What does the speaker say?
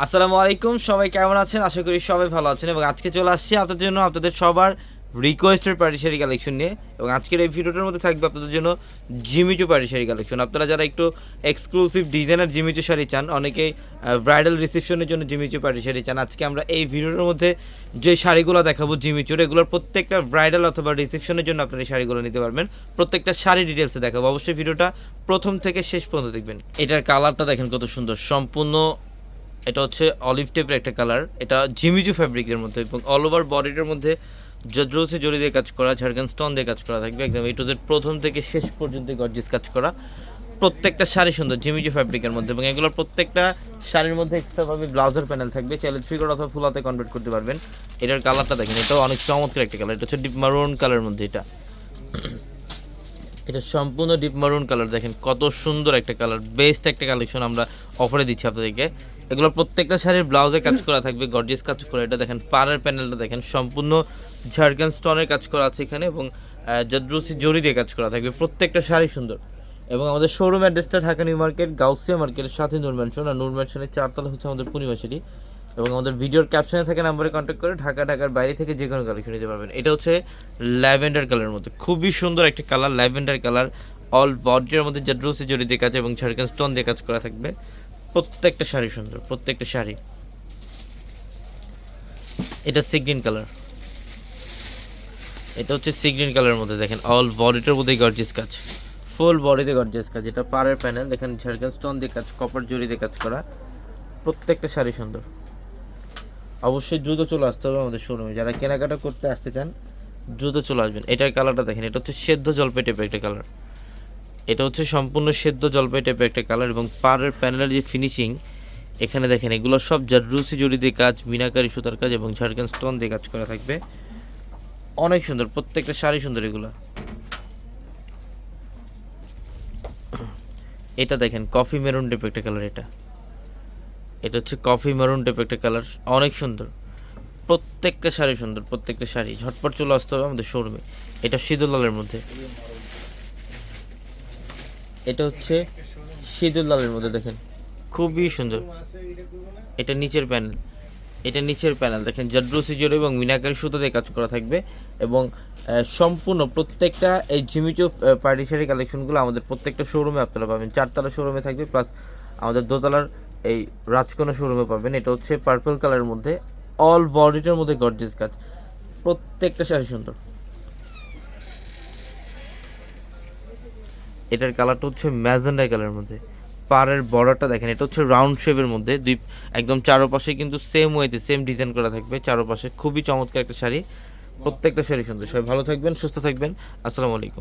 আসসালামু আলাইকুম, সবাই কেমন আছেন? আশা করি সবাই ভালো আছেন এবং আজকে চলে আসছি আপনাদের জন্য আপনাদের সবার রিকোয়েস্টেড পার্টি শাড়ি কালেকশন নিয়ে এবং আজকের এই ভিডিওটার মধ্যে থাকবে আপনাদের জন্য জিমিচু পার্টি শাড়ি কালেকশন আপনারা যারা একটু এক্সক্লুসিভ ডিজাইনার জিমিচু শাড়ি চান, অনেকেই ব্রাইডাল রিসেপশনের জন্য জিমিচু পার্টি শাড়ি চান। আজকে আমরা এই ভিডিওটার মধ্যে যে শাড়িগুলো দেখাবো জিমিচুর এগুলোর প্রত্যেকটা ব্রাইডাল অথবা রিসেপশনের জন্য আপনারা এই শাড়িগুলো নিতে পারবেন। প্রত্যেকটা শাড়ি ডিটেলসে দেখাবো। অবশ্যই ভিডিওটা প্রথম থেকে শেষ পর্যন্ত দেখবেন। এটার কালারটা দেখেন কত সুন্দর। সম্পূর্ণ এটা হচ্ছে অলিভ টেপের একটা কালার। এটা জিমিজু ফ্যাব্রিকের মধ্যে এবং অল ওভার বডিটার মধ্যে জদ্রোসে জড়ি দিয়ে কাজ করা ঝাড়খান স্টোন দিয়ে কাজ করা থাকবে। একদম এই টুদের প্রথম থেকে শেষ পর্যন্ত গর্জিস কাজ করা। প্রত্যেকটা শাড়ি সুন্দর জিমিজু ফ্যাব্রিকের মধ্যে এবং এগুলোর প্রত্যেকটা শাড়ির মধ্যে এক্সট্রাভাবে ব্লাউজার প্যানেল থাকবে। চাইলে ফিগার অথবা ফুলাতে কনভার্ট করতে পারবেন। এটার কালারটা দেখেন, এটাও অনেক চমৎকার একটা কালার। এটা হচ্ছে ডিপ মারুন কালারের মধ্যে এটা। এটা সম্পূর্ণ ডিপ মারুন কালার দেখেন কত সুন্দর একটা কালার বেস্ট একটা কালেকশন আমরা অফারে দিচ্ছি আপনাদেরকে। এগুলো প্রত্যেকটা শাড়ির ব্লাউজে কাজ করা থাকবে গর্জিয়াস কাজ করা। এটা দেখেন পাড়ের প্যানেলটা দেখেন, সম্পূর্ণ ঝাড়খান স্টোনের কাজ করা আছে এখানে এবং জদ্রুসি জরি দিয়ে কাজ করা থাকবে। প্রত্যেকটা শাড়ি সুন্দর। এবং আমাদের শোরুম অ্যাড্রেসটা ঢাকা নিউ মার্কেট, গাউসিয়া মার্কেটের সাথে নূর ম্যানশন আর নূর ম্যানশনের চারতলা হচ্ছে আমাদের পূর্ণিমা সিটি এবং আমাদের ভিডিওর ক্যাপশনে থাকা নাম্বারে কন্ট্যাক্ট করে ঢাকা, ঢাকার বাইরে থেকে যে কোনো কালেকশন নিতে পারবেন। এটা হচ্ছে ল্যাভেন্ডার কালারের মধ্যে। খুবই সুন্দর একটা কালার ল্যাভেন্ডার কালার অল বডির মধ্যে জাদ্রুসি জড়ি দিয়ে কাজ এবং ঝাড়খান স্টোন দিয়ে কাজ করা থাকবে, প্রত্যেকটা শাড়ি সুন্দর, প্রত্যেকটা শাড়ি। এটা সিগ্রিন কালার এটা হচ্ছে সিগ্রিন কালারের মধ্যে দেখেন অল বডিটার মধ্যে গর্জিয়াস কাজ। ফুল বডিতে গর্জিয়াস কাজ। এটা পাড়ের প্যানেল দেখেন ঝাড়খান স্টোন দিয়ে কাজ কপার জড়ি দিয়ে কাজ করা। প্রত্যেকটা শাড়ি সুন্দর। অবশ্যই দ্রুত চলে আসতে হবে আমাদের শোরুমে যারা কেনাকাটা করতে আসতে চান, দ্রুত চলে আসবেন। এটার কালারটা দেখেন, এটা হচ্ছে সেদ্ধ জলপাই টাইপের একটা কালার এটা হচ্ছে সম্পূর্ণ সেদ্ধ জলপাই টাইপের একটা কালার এবং পাড়ের প্যানেলের যে ফিনিশিং এখানে দেখেন, এগুলো সব জাররুসি জড়ি দিয়ে কাজ, মিনাকারি সুতার কাজ এবং ঝাড়খান স্টোন দিয়ে কাজ করা থাকবে। অনেক সুন্দর, প্রত্যেকটা শাড়ি সুন্দর এগুলো। এটা দেখেন কফি মেরুন টাইপের একটা কালার এটা। এটা হচ্ছে কফি মেরুন টাইপের একটা কালার অনেক সুন্দর। প্রত্যেকটা শাড়ি সুন্দর, প্রত্যেকটা শাড়ি। ঝটপট চলে আসতে হবে আমাদের শোরুমে এটা সিঁদুর লালের মধ্যে। এটা হচ্ছে লালের মধ্যে, দেখেন। খুবই সুন্দর। এটা নিচের প্যানেল। এটা নিচের প্যানেল, দেখেন। জাদ্রুসি জোরে এবং মিনাকারি সুতো দিয়ে কাজ করা থাকবে এবং সম্পূর্ণ প্রত্যেকটা এই জিমিচো পার্টি শাড়ি কালেকশনগুলো আমাদের প্রত্যেকটা শোরুমে আপনারা পাবেন। চারতলা শোরুমে থাকবে প্লাস আমাদের দোতলার এই রাজকোনা শোরুমে পাবেন। এটা হচ্ছে পার্পল কালারের মধ্যে অল বডিটার মধ্যে গর্জেস কাজ। প্রত্যেকটা শাড়ি সুন্দর। এটার কালারটা হচ্ছে ম্যাজেন্ডা কালারের মধ্যে। পাড়ের বর্ডারটা দেখেন, এটা হচ্ছে রাউন্ড শেপের মধ্যে। দুই, একদম চারোপাশে কিন্তু সেম ওয়েতে সেম ডিজাইন করা থাকবে। চারোপাশে খুবই চমৎকার একটা শাড়ি। প্রত্যেকটা শাড়ি সুন্দর। সবাই ভালো থাকবেন, সুস্থ থাকবেন। আসসালামু আলাইকুম।